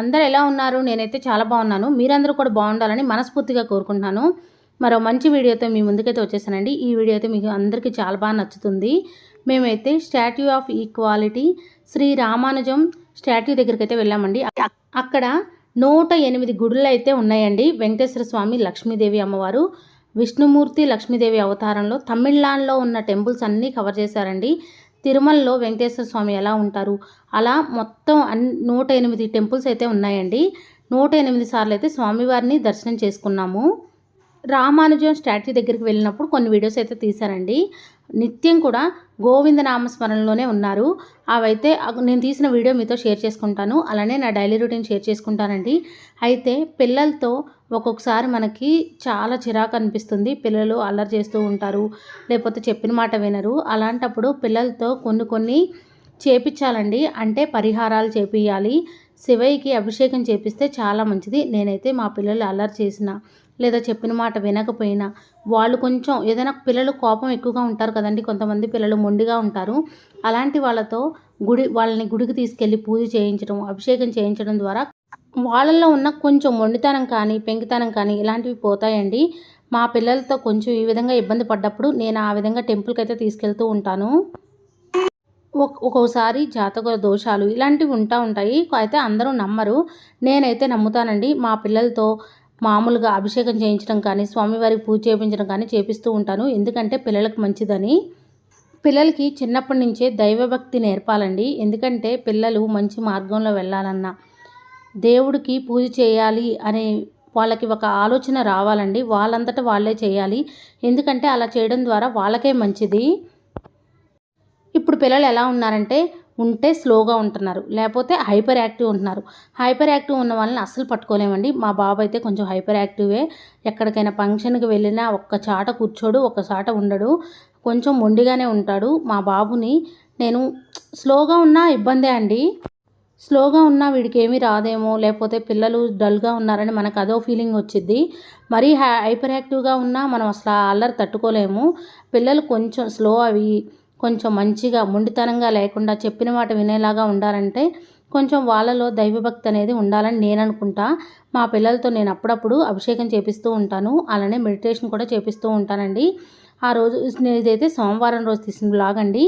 అందరు ఎలా ఉన్నారు? నేనైతే చాలా బాగున్నాను. మీరందరూ కూడా బాగుండాలని మనస్ఫూర్తిగా కోరుకుంటున్నాను. మరో మంచి వీడియోతో మీ ముందుకైతే వచ్చేసానండి. ఈ వీడియో అయితే మీకు అందరికీ చాలా బాగా నచ్చుతుంది. మేమైతే statue of equality Shri Ramanujam statue దగ్గరికి అయితే వెళ్ళామండి. అక్కడ నూట ఎనిమిది గుడులు అయితే ఉన్నాయండి. వెంకటేశ్వర స్వామి లక్ష్మీదేవి అమ్మవారు విష్ణుమూర్తి లక్ష్మీదేవి అవతారంలో తమిళనాడులో ఉన్న టెంపుల్స్ అన్నీ కవర్ చేశారండి. తిరుమలలో వెంకటేశ్వర స్వామి ఎలా ఉంటారు? అలా మొత్తం అన్ నూట ఎనిమిది టెంపుల్స్ అయితే ఉన్నాయండి. నూట ఎనిమిది సార్లు అయితే స్వామివారిని దర్శనం చేసుకున్నాము. రామానుజం స్టాట్యూ దగ్గరికి వెళ్ళినప్పుడు కొన్ని వీడియోస్ అయితే తీశారండి. నిత్యం కూడా గోవింద నామస్మరణలోనే ఉన్నారు. అవైతే నేను తీసిన వీడియో మీతో షేర్ చేసుకుంటాను. అలానే నా డైలీ రొటీన్ షేర్ చేసుకుంటానండి. అయితే పిల్లలతో ఒక్కొక్కసారి మనకి చాలా చిరాకు అనిపిస్తుంది. పిల్లలు అల్లరి చేస్తూ ఉంటారు లేకపోతే చెప్పిన మాట వినరు. అలాంటప్పుడు పిల్లలతో కొన్ని కొన్ని చేపించాలండి. అంటే పరిహారాలు చేపియాలి శివయ్యకి అభిషేకం చేపిస్తే చాలా మంచిది. నేనైతే మా పిల్లలు అల్లరి చేసిన లేదా చెప్పిన మాట వినకపోయినా వాళ్ళు కొంచెం ఏదైనా పిల్లలు కోపం ఎక్కువగా ఉంటారు కదండి. కొంతమంది పిల్లలు మొండిగా ఉంటారు. అలాంటి వాళ్ళతో గుడి వాళ్ళని గుడికి తీసుకెళ్ళి పూజ చేయించడం అభిషేకం చేయించడం ద్వారా వాళ్ళల్లో ఉన్న కొంచెం మొండితనం కానీ పెంకితనం కానీ ఇలాంటివి పోతాయండి. మా పిల్లలతో కొంచెం ఈ విధంగా ఇబ్బంది పడ్డప్పుడు నేను ఆ విధంగా టెంపుల్కి అయితే తీసుకెళ్తూ ఉంటాను. ఒక్- ఒక్కోసారి జాతక దోషాలు ఇలాంటివి ఉంటా ఉంటాయి. అయితే అందరూ నమ్మరు. నేనైతే నమ్ముతానండి. మా పిల్లలతో మామూలుగా అభిషేకం చేయించడం కానీ స్వామివారికి పూజ చేయించడం కానీ చేపిస్తూ ఉంటాను. ఎందుకంటే పిల్లలకు మంచిదని. పిల్లలకి చిన్నప్పటి నుంచే దైవభక్తి నేర్పాలండి. ఎందుకంటే పిల్లలు మంచి మార్గంలో వెళ్ళాలన్నా దేవుడికి పూజ చేయాలి అనే వాళ్ళకి ఒక ఆలోచన రావాలండి. వాళ్ళంతటా వాళ్ళే చేయాలి. ఎందుకంటే అలా చేయడం ద్వారా వాళ్ళకే మంచిది. ఇప్పుడు పిల్లలు ఎలా ఉన్నారంటే ఉంటే స్లోగా ఉంటున్నారు. లేకపోతే హైపర్ యాక్టివ్ ఉంటున్నారు. హైపర్ యాక్టివ్ ఉన్న వాళ్ళని అస్సలు పట్టుకోలేమండి. మా బాబు అయితే కొంచెం హైపర్ యాక్టివే. ఎక్కడికైనా ఫంక్షన్కి వెళ్ళినా ఒక్క చాట కూర్చోడు ఒక్క చాట ఉండడు. కొంచెం మొండిగానే ఉంటాడు. మా బాబుని నేను స్లోగా ఉన్నా ఇబ్బందే అండి. స్లోగా ఉన్నా వీడికి ఏమీ రాదేమో లేకపోతే పిల్లలు డల్గా ఉన్నారని మనకు అదో ఫీలింగ్ వచ్చింది మరీ హై హైపర్ యాక్టివ్గా ఉన్నా మనం అసలు అల్లరి తట్టుకోలేము. పిల్లలు కొంచెం స్లో అవి కొంచెం మంచిగా మొండితనంగా లేకుండా చెప్పిన మాట వినేలాగా ఉండాలంటే కొంచెం వాళ్ళలో దైవభక్తి అనేది ఉండాలని నేను అనుకుంటా మా పిల్లలతో నేను అప్పుడప్పుడు అభిషేకం చేపిస్తూ ఉంటాను. అలానే మెడిటేషన్ కూడా చేపిస్తూ ఉంటానండి. ఆ రోజు నేను ఇదైతే సోమవారం రోజు తీసిన బ్లాగ్ అండి.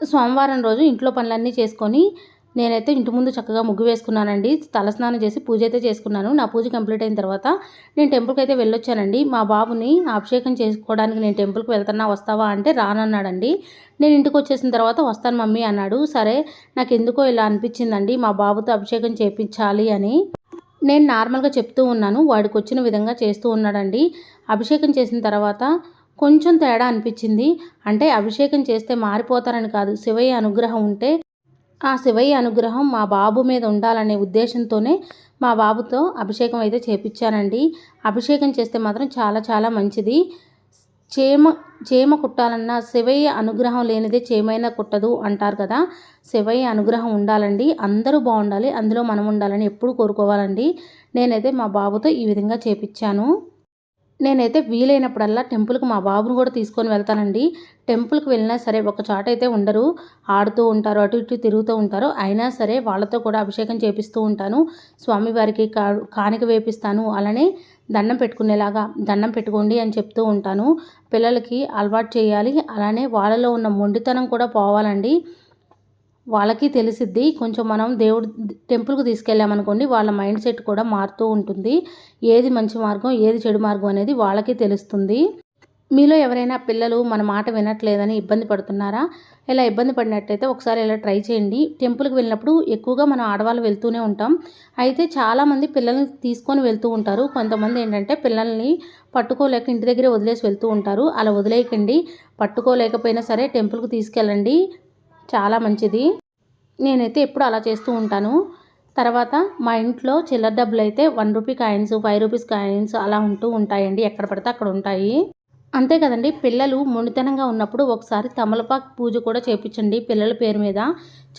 సోమవారం రోజు ఇంట్లో పనులన్నీ చేసుకొని నేనైతే ఇంటి ముందు చక్కగా ముగ్గు వేసుకున్నానండి. తలస్నానం చేసి పూజ అయితే చేసుకున్నాను. నా పూజ కంప్లీట్ అయిన తర్వాత నేను టెంపుల్కి అయితే వెళ్ళొచ్చానండి. మా బాబుని అభిషేకం చేసుకోవడానికి నేను టెంపుల్కి వెళ్తున్నా వస్తావా అంటే రానన్నాడండి. నేను ఇంటికి వచ్చేసిన తర్వాత వస్తాను మమ్మీ అన్నాడు. సరే నాకు ఎందుకో ఇలా అనిపించిందండి. మా బాబుతో అభిషేకం చేపించాలి అని నేను నార్మల్గా చెప్తూ ఉన్నాను. వాడికి వచ్చిన విధంగా చేస్తూ ఉన్నాడండి. అభిషేకం చేసిన తర్వాత కొంచెం తేడా అనిపించింది. అంటే అభిషేకం చేస్తే మారిపోతారని కాదు. శివయ్య అనుగ్రహం ఉంటే ఆ శివయ్య అనుగ్రహం మా బాబు మీద ఉండాలనే ఉద్దేశంతోనే మా బాబుతో అభిషేకం అయితే చేపించానండి అభిషేకం చేస్తే మాత్రం చాలా చాలా మంచిది. చేమ చేమ కుట్టాలన్నా శివయ్య అనుగ్రహం లేనిదే చేమైనా కుట్టదు అంటారు కదా. శివయ్య అనుగ్రహం ఉండాలండి. అందరూ బాగుండాలి. అందులో మనం ఉండాలని ఎప్పుడు కోరుకోవాలండి. నేనైతే మా బాబుతో ఈ విధంగా చేపించాను. నేనైతే వీలైనప్పుడల్లా టెంపుల్కి మా బాబును కూడా తీసుకొని వెళ్తానండి. టెంపుల్కి వెళ్ళినా సరే ఒక చోట అయితే ఉండరు. ఆడుతూ ఉంటారు అటు ఇటు తిరుగుతూ ఉంటారు. అయినా సరే వాళ్ళతో కూడా అభిషేకం చేపిస్తూ ఉంటాను. స్వామివారికి కా కానుక వేపిస్తాను. అలానే దండం పెట్టుకునేలాగా దండం పెట్టుకోండి అని చెప్తూ ఉంటాను. పిల్లలకి అలవాటు చేయాలి. అలానే వాళ్ళలో ఉన్న మొండితనం కూడా పోవాలండి. వాళ్ళకి తెలిసిద్ది. కొంచెం మనం దేవుడు టెంపుల్కి తీసుకెళ్ళామనుకోండి వాళ్ళ మైండ్ సెట్ కూడా మారుతూ ఉంటుంది. ఏది మంచి మార్గం ఏది చెడు మార్గం అనేది వాళ్ళకి తెలుస్తుంది. మీలో ఎవరైనా పిల్లలు మన మాట వినట్లేదని ఇబ్బంది పడుతున్నారా? ఇలా ఇబ్బంది పడినట్టయితే ఒకసారి ఇలా ట్రై చేయండి. టెంపుల్కి వెళ్ళినప్పుడు ఎక్కువగా మనం ఆడవాళ్ళు వెళ్తూనే ఉంటాం. అయితే చాలామంది పిల్లల్ని తీసుకొని వెళ్తూ ఉంటారు. కొంతమంది ఏంటంటే పిల్లల్ని పట్టుకోలేక ఇంటి దగ్గరే వదిలేసి వెళ్తూ ఉంటారు. అలా వదిలేయకండి. పట్టుకోలేకపోయినా సరే టెంపుల్కి తీసుకెళ్ళండి. చాలా మంచిది. నేనైతే ఎప్పుడు అలా చేస్తూ ఉంటాను. తర్వాత మా ఇంట్లో చిల్లర డబ్బులు అయితే one rupee coins five rupees coins అలా ఉంటూ ఉంటాయండి. ఎక్కడ పడితే అక్కడ ఉంటాయి. అంతే కదండి. పిల్లలు మొండితనంగా ఉన్నప్పుడు ఒకసారి తమలపాకు పూజ కూడా చేపించండి పిల్లల పేరు మీద.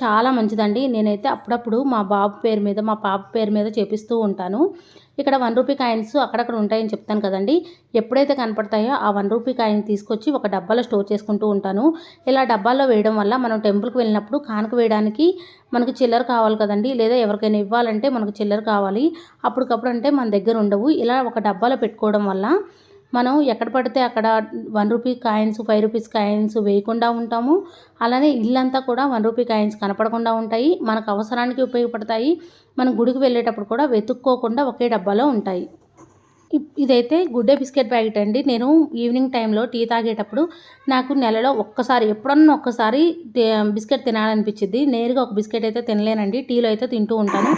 చాలా మంచిదండి. నేనైతే అప్పుడప్పుడు మా బాబు పేరు మీద మా పాప పేరు మీద చేపిస్తూ ఉంటాను. ఇక్కడ వన్ రూపీ కాయిన్స్ అక్కడక్కడ ఉంటాయని చెప్తాను కదండి. ఎప్పుడైతే కనపడతాయో ఆ వన్ రూపీ కాయిన్ తీసుకొచ్చి ఒక డబ్బాలో స్టోర్ చేసుకుంటూ ఉంటాను. ఇలా డబ్బాల్లో వేయడం వల్ల మనం టెంపుల్కి వెళ్ళినప్పుడు కానుక వేయడానికి మనకు చిల్లర కావాలి కదండి. లేదా ఎవరికైనా ఇవ్వాలంటే మనకు చిల్లర కావాలి. అప్పటికప్పుడు అంటే మన దగ్గర ఉండవు. ఇలా ఒక డబ్బాలో పెట్టుకోవడం వల్ల మనం ఎక్కడ పడితే అక్కడ one rupee coins five rupees coins వేయకుండా ఉంటాము. అలానే ఇల్లంతా కూడా వన్ రూపీ కాయిన్స్ కనపడకుండా ఉంటాయి. మనకు అవసరానికి ఉపయోగపడతాయి. మనం గుడికి వెళ్ళేటప్పుడు కూడా వెతుక్కోకుండా ఒకే డబ్బాలో ఉంటాయి. ఇదైతే గుడ్డే బిస్కెట్ ప్యాకెట్ అండి. నేను ఈవినింగ్ టైంలో టీ తాగేటప్పుడు నాకు నెలలో ఒక్కసారి ఎప్పుడన్నా ఒక్కసారి బిస్కెట్ తినాలనిపించింది నేరుగా ఒక బిస్కెట్ అయితే తినలేనండి. టీలో అయితే తింటూ ఉంటాను.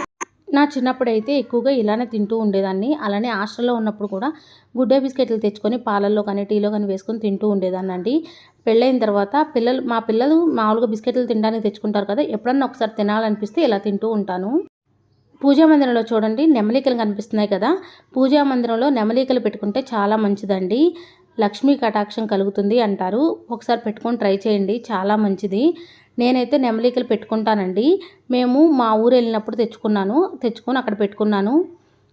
నా చిన్నప్పుడు అయితే ఎక్కువగా ఇలానే తింటూ ఉండేదాన్ని. అలానే హాస్టల్లో ఉన్నప్పుడు కూడా గుడ్డే బిస్కెట్లు తెచ్చుకొని పాలల్లో కానీ టీలో కానీ వేసుకొని తింటూ ఉండేదాన్ని అండి పెళ్ళైన తర్వాత పిల్లలు మా పిల్లలు మామూలుగా బిస్కెట్లు తినడానికి తెచ్చుకుంటారు కదా ఎప్పుడన్నా ఒకసారి తినాలనిపిస్తే ఇలా తింటూ ఉంటాను. పూజా మందిరంలో చూడండి నెమలికలు కనిపిస్తున్నాయి కదా. పూజా మందిరంలో నెమలికలు పెట్టుకుంటే చాలా మంచిదండి. లక్ష్మీ కటాక్షం కలుగుతుంది అంటారు. ఒకసారి పెట్టుకొని ట్రై చేయండి చాలా మంచిది. నేనైతే నెమలికలు పెట్టుకుంటానండి. మేము మా ఊరు వెళ్ళినప్పుడు తెచ్చుకున్నాను. తెచ్చుకొని అక్కడ పెట్టుకున్నాను.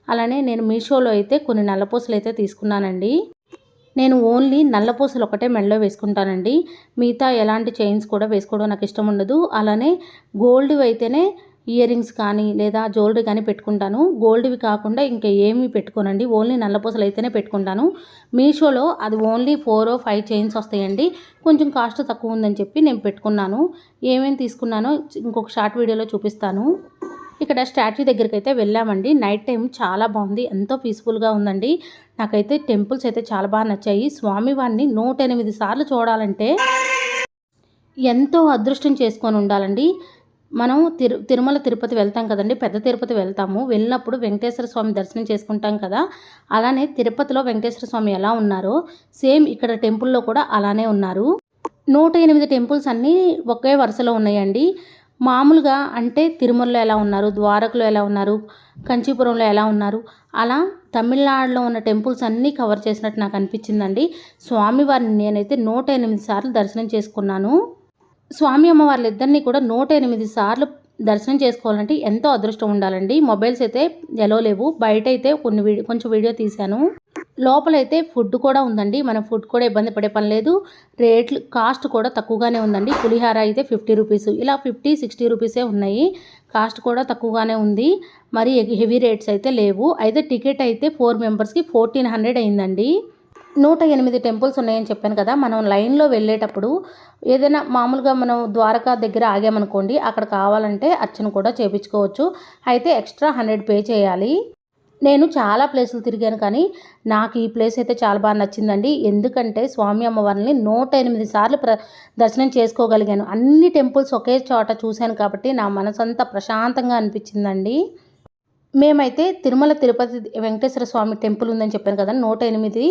అలానే నేను మీషోలో అయితే కొన్ని నల్లపూసలు అయితే తీసుకున్నానండి. నేను ఓన్లీ నల్లపూసలు ఒకటే మెడలో వేసుకుంటానండి. మిగతా ఎలాంటి చైన్స్ కూడా వేసుకోవడం నాకు ఇష్టం ఉండదు. అలానే గోల్డ్ అయితేనే ఇయర్ రింగ్స్ కానీ లేదా జ్యువెలరీ కానీ పెట్టుకుంటాను. గోల్డ్వి కాకుండా ఇంకా ఏమీ పెట్టుకోనండి. ఓన్లీ నల్లపూసలు అయితేనే పెట్టుకుంటాను. మీషోలో అది ఓన్లీ ఫోర్ ఫైవ్ చైన్స్ వస్తాయండి. కొంచెం కాస్ట్ తక్కువ ఉందని చెప్పి నేను పెట్టుకున్నాను. ఏమేమి తీసుకున్నానో ఇంకొక షార్ట్ వీడియోలో చూపిస్తాను. ఇక్కడ స్టాచ్యూ దగ్గరికి అయితే వెళ్ళామండి. నైట్ టైం చాలా బాగుంది. ఎంతో పీస్ఫుల్గా ఉందండి. నాకైతే టెంపుల్స్ అయితే చాలా బాగా నచ్చాయి. స్వామివారిని నూట ఎనిమిది సార్లు చూడాలంటే ఎంతో అదృష్టం చేసుకొని ఉండాలండి. మనం తిరు తిరుమల తిరుపతి వెళ్తాం కదండి పెద్ద తిరుపతి వెళ్తాము. వెళ్ళినప్పుడు వెంకటేశ్వర స్వామి దర్శనం చేసుకుంటాం కదా. అలానే తిరుపతిలో వెంకటేశ్వర స్వామి ఎలా ఉన్నారో సేమ్ ఇక్కడ టెంపుల్లో కూడా అలానే ఉన్నారు. నూట ఎనిమిది టెంపుల్స్ అన్నీ ఒకే వరుసలో ఉన్నాయండి. మామూలుగా అంటే తిరుమలలో ఎలా ఉన్నారు ద్వారకలో ఎలా ఉన్నారు కంచీపురంలో ఎలా ఉన్నారు అలా తమిళనాడులో ఉన్న టెంపుల్స్ అన్నీ కవర్ చేసినట్టు నాకు అనిపించిందండి. స్వామివారిని నేనైతే నూట ఎనిమిది సార్లు దర్శనం చేసుకున్నాను. స్వామి అమ్మవార్లు ఇద్దరిని కూడా నూట ఎనిమిది సార్లు దర్శనం చేసుకోవాలంటే ఎంతో అదృష్టం ఉండాలండి. మొబైల్స్ అయితే ఎలో లేవు. బయట అయితే కొన్ని వీడియో కొంచెం వీడియో తీశాను. లోపలైతే ఫుడ్ కూడా ఉందండి. మనం ఫుడ్ కూడా ఇబ్బంది పడే పని లేదు. రేట్లు కాస్ట్ కూడా తక్కువగానే ఉందండి. పులిహార అయితే ఫిఫ్టీ రూపీస్. ఇలా ఫిఫ్టీ సిక్స్టీ రూపీసే ఉన్నాయి. కాస్ట్ కూడా తక్కువగానే ఉంది. మరి హెవీ రేట్స్ అయితే లేవు. అయితే టికెట్ అయితే ఫోర్ మెంబర్స్కి ఫోర్టీన్ హండ్రెడ్ అయిందండి. నూట ఎనిమిది టెంపుల్స్ ఉన్నాయని చెప్పాను కదా మనం లైన్లో వెళ్ళేటప్పుడు ఏదైనా మామూలుగా మనం ద్వారకా దగ్గర ఆగామనుకోండి అక్కడ కావాలంటే అర్చన కూడా చేపించుకోవచ్చు. అయితే ఎక్స్ట్రా హండ్రెడ్ పే చేయాలి. నేను చాలా ప్లేసులు తిరిగాను కానీ నాకు ఈ ప్లేస్ అయితే చాలా బాగా నచ్చిందండి. ఎందుకంటే స్వామి అమ్మవారిని నూట ఎనిమిది సార్లు ప్ర దర్శనం చేసుకోగలిగాను. అన్ని టెంపుల్స్ ఒకే చోట చూశాను కాబట్టి నా మనసంతా ప్రశాంతంగా అనిపించిందండి. మేమైతే తిరుమల తిరుపతి వెంకటేశ్వర స్వామి టెంపుల్ ఉందని చెప్పాను కదా నూట ఎనిమిది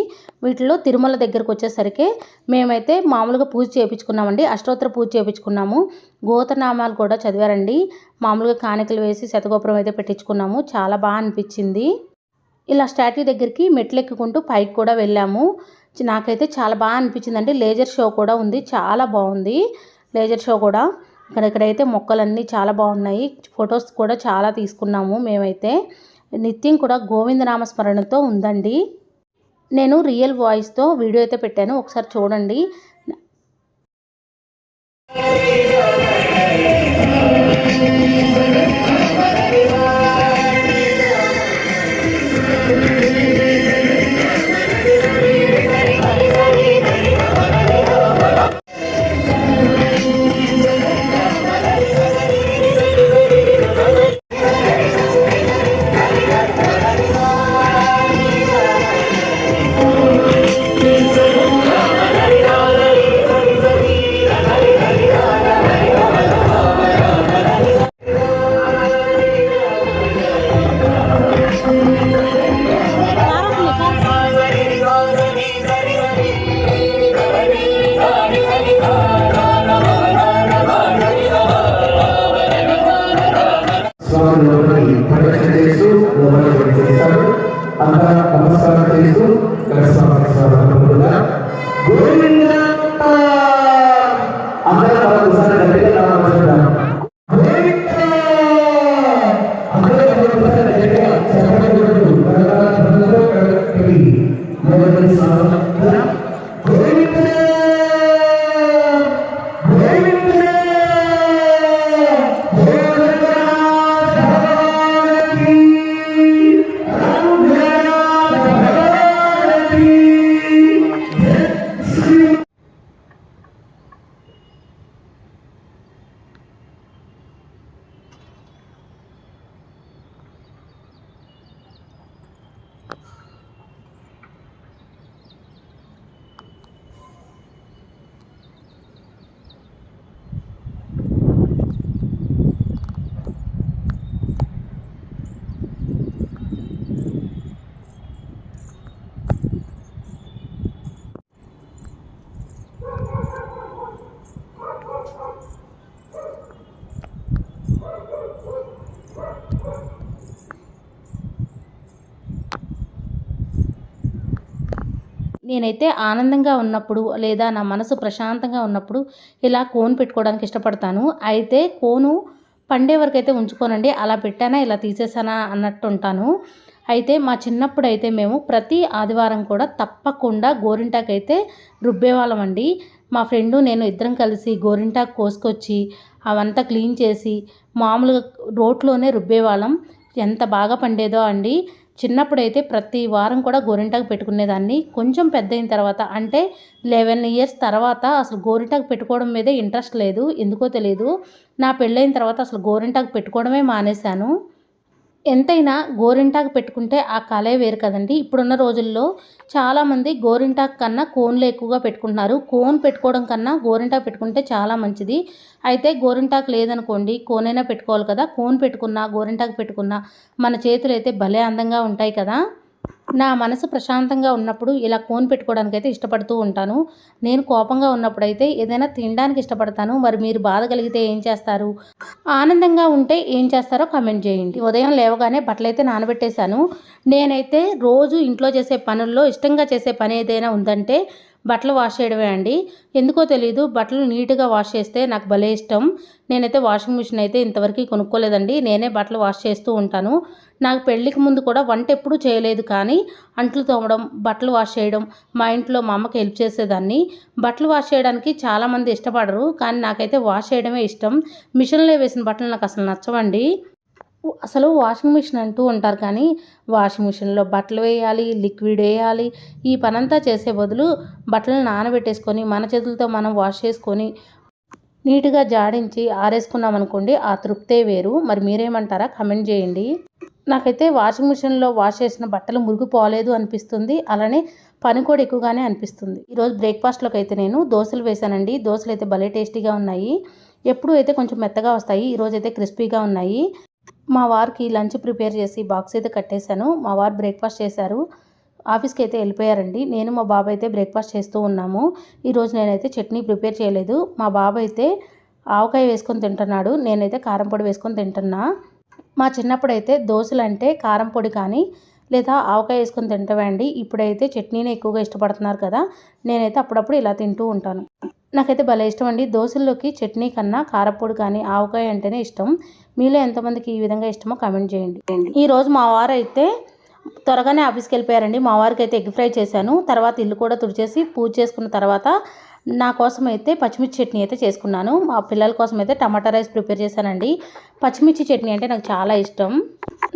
వీటిలో తిరుమల దగ్గరకు వచ్చేసరికి మేమైతే మామూలుగా పూజ చేయించుకున్నామండి అష్టోత్తర పూజ చేయించుకున్నాము గోతనామాలు కూడా చదివారండి మామూలుగా కానికలు వేసి శతగోపురం అయితే పెట్టించుకున్నాము చాలా బాగా అనిపించింది. ఇలా స్టాట్యూ దగ్గరికి మెట్లు ఎక్కుకుంటూ పైకి కూడా వెళ్ళాము నాకైతే చాలా బాగా అనిపించిందండి లేజర్ షో కూడా ఉంది చాలా బాగుంది లేజర్ షో కూడా. కానీ ఇక్కడైతే మొక్కలన్నీ చాలా బాగున్నాయి. ఫొటోస్ కూడా చాలా తీసుకున్నాము మేమైతే. నిత్యం కూడా గోవిందనామస్మరణతో ఉందండి. నేను రియల్ వాయిస్తో వీడియో అయితే పెట్టాను. ఒకసారి చూడండి. నేనైతే ఆనందంగా ఉన్నప్పుడు లేదా నా మనసు ప్రశాంతంగా ఉన్నప్పుడు ఇలా కోన్ పెట్టుకోవడానికి ఇష్టపడతాను. అయితే కోను పండే వరకు అయితే ఉంచుకోనండి. అలా పెట్టానా ఇలా తీసేసానా అన్నట్టు ఉంటాను అయితే మా చిన్నప్పుడు అయితే మేము ప్రతి ఆదివారం కూడా తప్పకుండా గోరింటాకు అయితే రుబ్బేవాళ్ళం అండి మా ఫ్రెండు నేను ఇద్దరం కలిసి గోరింటాకు కోసుకొచ్చి అవంతా క్లీన్ చేసి మామూలుగా రోట్లోనే రుబ్బేవాళ్ళం. ఎంత బాగా పండేదో అండి. చిన్నప్పుడైతే ప్రతి వారం కూడా గోరింటాకు పెట్టుకునేదాన్ని. కొంచెం పెద్ద అయిన తర్వాత అంటే లెవెన్ ఇయర్స్ తర్వాత అసలు గోరింటాకు పెట్టుకోవడం మీదే ఇంట్రెస్ట్ లేదు. ఎందుకో తెలియదు నా పెళ్ళైన తర్వాత అసలు గోరింటాకు పెట్టుకోవడమే మానేశాను. ఎంతైనా గోరింటాకు పెట్టుకుంటే ఆ కళే వేరు కదండి. ఇప్పుడున్న రోజుల్లో చాలామంది గోరింటాకు కన్నా కోన్లు ఎక్కువగా పెట్టుకుంటున్నారు. కోన్ పెట్టుకోవడం కన్నా గోరింటాకు పెట్టుకుంటే చాలా మంచిది. అయితే గోరింటాకు లేదనుకోండి కోనైనా పెట్టుకోవాలి కదా. కోన్ పెట్టుకున్నా గోరింటాకు పెట్టుకున్నా మన చేతులు అయితే భలే అందంగా ఉంటాయి కదా. నా మనసు ప్రశాంతంగా ఉన్నప్పుడు ఇలా కోన్ పెట్టుకోవడానికి అయితే ఇష్టపడుతూ ఉంటాను. నేను కోపంగా ఉన్నప్పుడు అయితే ఏదైనా తినడానికి ఇష్టపడతాను. మరి మీరు బాధ కలిగితే ఏం చేస్తారు? ఆనందంగా ఉంటే ఏం చేస్తారో కామెంట్ చేయండి. ఉదయం లేవగానే బట్టలైతే నానబెట్టేశాను. నేనైతే రోజు ఇంట్లో చేసే పనుల్లో ఇష్టంగా చేసే పని ఏదైనా ఉందంటే బట్టలు వాష్ చేయడమే అండి. ఎందుకో తెలియదు బట్టలు నీట్గా వాష్ చేస్తే నాకు భలే ఇష్టం. నేనైతే వాషింగ్ మిషన్ అయితే ఇంతవరకు కొనుక్కోలేదండి. నేనే బట్టలు వాష్ చేస్తూ ఉంటాను. నాకు పెళ్ళికి ముందు కూడా వంట ఎప్పుడూ చేయలేదు కానీ అంట్లు తోమడం బట్టలు వాష్ చేయడం మా ఇంట్లో మా అమ్మకి హెల్ప్ చేసేదాన్ని. బట్టలు వాష్ చేయడానికి చాలామంది ఇష్టపడరు కానీ నాకైతే వాష్ చేయడమే ఇష్టం. మిషన్లో వేసిన బట్టలు నాకు అసలు నచ్చవండి. అసలు వాషింగ్ మిషన్ అంటూ ఉంటారు కానీ వాషింగ్ మిషన్లో బట్టలు వేయాలి లిక్విడ్ వేయాలి. ఈ పనంతా చేసే బదులు బట్టలు నానబెట్టేసుకొని మన చేతులతో మనం వాష్ చేసుకొని నీట్గా జాడించి ఆరేసుకున్నాం అనుకోండి ఆ తృప్తే వేరు. మరి మీరేమంటారా? కమెంట్ చేయండి. నాకైతే వాషింగ్ మిషన్లో వాష్ చేసిన బట్టలు మురిగిపోలేదు అనిపిస్తుంది. అలానే పని కూడా ఎక్కువగానే అనిపిస్తుంది. ఈరోజు బ్రేక్ఫాస్ట్లోకి అయితే నేను దోశలు వేశానండి దోశలు అయితే భలే టేస్టీగా ఉన్నాయి. ఎప్పుడూ అయితే కొంచెం మెత్తగా వస్తాయి ఈరోజు అయితే క్రిస్పీగా ఉన్నాయి. మా వారికి లంచ్ ప్రిపేర్ చేసి బాక్స్ అయితే కట్టేశాను. మా వారు బ్రేక్ఫాస్ట్ చేశారు. ఆఫీస్కి అయితే వెళ్ళిపోయారండి. నేను మా బాబు అయితే బ్రేక్ఫాస్ట్ చేస్తూ ఉన్నాము. ఈరోజు నేనైతే చట్నీ ప్రిపేర్ చేయలేదు. మా బాబు అయితే ఆవకాయ వేసుకొని తింటున్నాడు. నేనైతే కారం పొడి వేసుకొని తింటున్నా. మా చిన్నప్పుడు అయితే దోశలు అంటే కారం పొడి కానీ లేదా ఆవకాయ వేసుకొని తింటామండి ఇప్పుడైతే చట్నీని ఎక్కువగా ఇష్టపడుతున్నారు కదా నేనైతే అప్పుడప్పుడు ఇలా తింటూ ఉంటాను. నాకైతే భలే ఇష్టం అండి. దోశల్లోకి చట్నీ కన్నా కారపొడి కానీ ఆవకాయ అంటేనే ఇష్టం. మీలో ఎంతమందికి ఈ విధంగా ఇష్టమో కామెంట్ చేయండి. ఈరోజు మా వారు అయితే త్వరగానే ఆఫీస్కి వెళ్ళిపోయారండి. మా వారికి అయితే ఎగ్ ఫ్రై చేశాను. తర్వాత ఇల్లు కూడా తుడిచేసి పూజ చేసుకున్న తర్వాత నా కోసం అయితే పచ్చిమిర్చి చట్నీ అయితే చేసుకున్నాను. మా పిల్లల కోసం అయితే టమాటా రైస్ ప్రిపేర్ చేశానండి. పచ్చిమిర్చి చట్నీ అంటే నాకు చాలా ఇష్టం.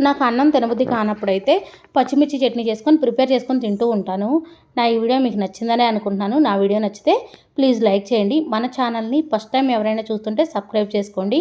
నాకు అన్నం తినబుద్ధి అయితే పచ్చిమిర్చి చట్నీ చేసుకొని ప్రిపేర్ చేసుకొని తింటూ ఉంటాను. నా ఈ వీడియో మీకు నచ్చిందనే అనుకుంటున్నాను. నా వీడియో నచ్చితే ప్లీజ్ లైక్ చేయండి. మన ఛానల్ని ఫస్ట్ టైం ఎవరైనా చూస్తుంటే సబ్స్క్రైబ్ చేసుకోండి.